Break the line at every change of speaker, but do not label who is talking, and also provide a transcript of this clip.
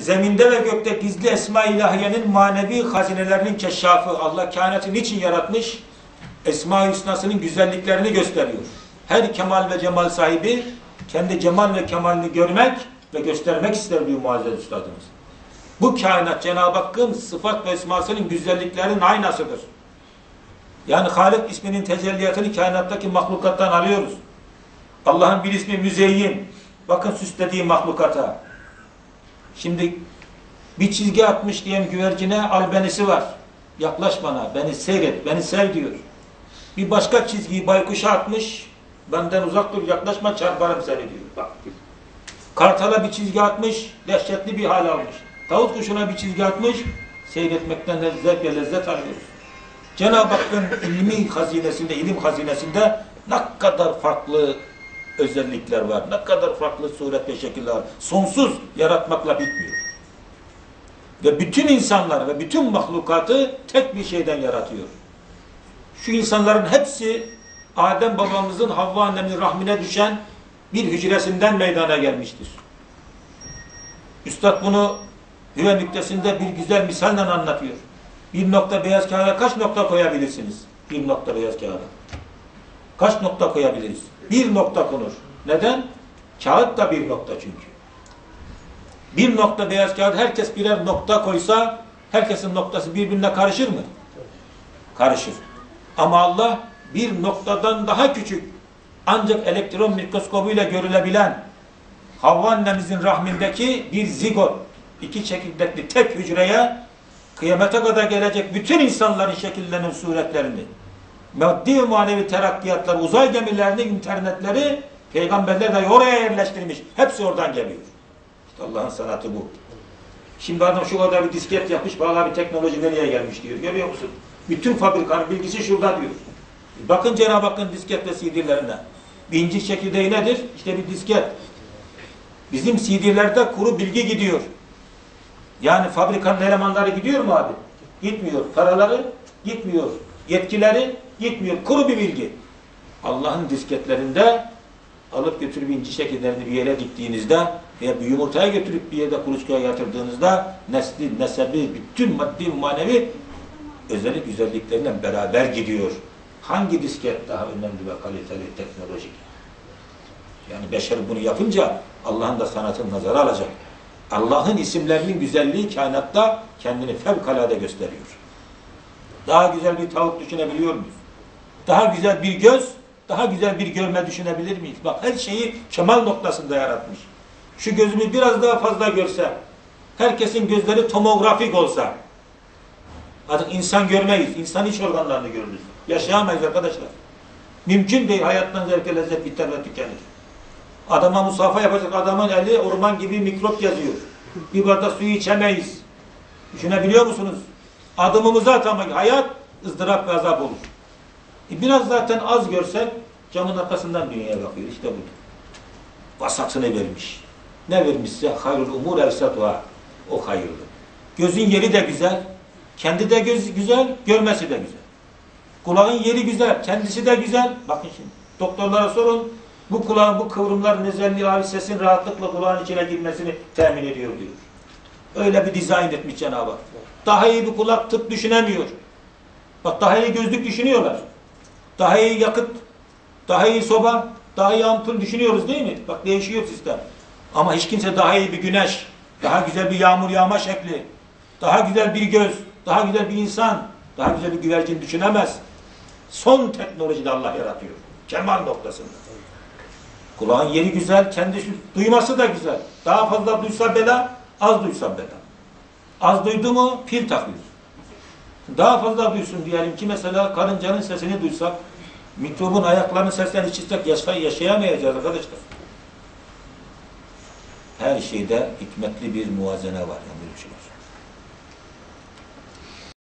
zeminde ve gökte gizli esma ilahiyenin manevi hazinelerinin keşşafı. Allah kainatı niçin yaratmış? Esma-i Hüsna'sının güzelliklerini gösteriyor. Her kemal ve cemal sahibi kendi cemal ve kemalini görmek ve göstermek ister diyor muazzez üstadımız. Bu kainat Cenab-ı Hakk'ın sıfat ve esmasının güzelliklerinin aynasıdır. Yani Halik isminin tecelliyatını kainattaki mahlukattan alıyoruz. Allah'ın bir ismi müzeyyin. Bakın süslediği mahlukata. Şimdi bir çizgi atmış diyelim güvercine albenisi var. Yaklaş bana, beni seyret, beni sev diyor. Bir başka çizgiyi baykuşa atmış. Benden uzak dur, yaklaşma çarparım seni diyor. Bak. Kartala bir çizgi atmış, dehşetli bir hal almış. Tavuk kuşuna bir çizgi atmış, seyretmekten lezzet ve lezzet alıyoruz. Cenab-ı Hakk'ın ilmi hazinesinde, ilim hazinesinde ne kadar farklı özellikler var, ne kadar farklı suret ve şekiller. Sonsuz yaratmakla bitmiyor. Ve bütün insanlar ve bütün mahlukatı tek bir şeyden yaratıyor. Şu insanların hepsi Adem babamızın Havva annemin rahmine düşen bir hücresinden meydana gelmiştir. Üstad bunu Hüve nüktesinde bir güzel misalle anlatıyor. Bir nokta beyaz kağıda kaç nokta koyabilirsiniz? Bir nokta beyaz kağıda. Kaç nokta koyabiliriz? Bir nokta konur. Neden? Kağıt da bir nokta çünkü. Bir nokta beyaz kağıt herkes birer nokta koysa herkesin noktası birbirine karışır mı? Karışır. Ama Allah bir noktadan daha küçük ancak elektron mikroskobuyla görülebilen Havva annemizin rahmindeki bir zigot, iki çekirdekli tek hücreye kıyamete kadar gelecek bütün insanların şekillerini, suretlerini, maddi ve manevi terakkiyatlar, uzay gemilerini, internetleri peygamberler de oraya yerleştirmiş. Hepsi oradan geliyor. İşte Allah'ın sanatı bu. Şimdi adam şu kadar bir disket yapmış, bağla bir teknoloji nereye gelmiş diyor. Görüyor musun? Bütün fabrikanın bilgisi şurada diyor. Bakın Cenab-ı Hakk'ın disket ve CD'lerine. Birinci çekirdeği nedir? İşte bir disket. Bizim CD'lerde kuru bilgi gidiyor. Yani fabrikanın elemanları gidiyor mu abi? Gitmiyor. Paraları gitmiyor. Yetkileri gitmiyor. Kuru bir bilgi. Allah'ın disketlerinde alıp götürüp inci şekillerini bir yere gittiğinizde veya bir yumurtaya götürüp bir yerde kuluçkaya yatırdığınızda nesli, nesebi, bütün maddi manevi özellik güzellikleriyle beraber gidiyor. Hangi disket daha önemli ve kaliteli teknolojik? Yani beşer bunu yapınca Allah'ın da sanatını nazara alacak. Allah'ın isimlerinin güzelliği kainatta kendini fevkalade gösteriyor. Daha güzel bir tavuk düşünebiliyor muyuz? Daha güzel bir göz, daha güzel bir görme düşünebilir miyiz? Bak her şeyi kemal noktasında yaratmış. Şu gözümü biraz daha fazla görse, herkesin gözleri tomografik olsa, artık insan görmeyiz, insan iç organlarını görürüz. Yaşayamayız arkadaşlar. Mümkün değil, hayattan zevke lezzet biter ve tükenir. Adama musafa yapacak adamın eli orman gibi mikrop yazıyor. Bir bardak suyu içemeyiz. Düşünebiliyor musunuz? Adımımızı atamak hayat ızdırap ve azap olur. E biraz zaten az görsek camın arkasından dünyaya bakıyor. İşte bu. Vasatını vermiş. Ne vermişse hayrul umur evsatuha. O hayırlı. Gözün yeri de güzel. Kendi de göz güzel, görmesi de güzel. Kulağın yeri güzel, kendisi de güzel. Bakın şimdi. Doktorlara sorun. Bu kulağın bu kıvrımların özelliği abi sesin rahatlıkla kulağın içine girmesini temin ediyor diyor. Öyle bir dizayn etmiş Cenab-ı Hak. Daha iyi bir kulak tıp düşünemiyor. Bak daha iyi gözlük düşünüyorlar. Daha iyi yakıt, daha iyi soba, daha iyi ampul düşünüyoruz değil mi? Bak değişiyor sistem. Ama hiç kimse daha iyi bir güneş, daha güzel bir yağmur yağma şekli, daha güzel bir göz, daha güzel bir insan, daha güzel bir güvercin düşünemez. Son teknolojide Allah yaratıyor. Kemal noktasında. Kulağın yeri güzel, kendisi duyması da güzel. Daha fazla duysa bela, az duysa bela. Az duydu mu pil takıyor. Daha fazla duysun diyelim ki mesela karıncanın sesini duysak, mikrobun ayaklarının seslerini işitsek yaşay yaşayamayacağız arkadaşlar. Her şeyde hikmetli bir muvazene var. Yani bir şey var.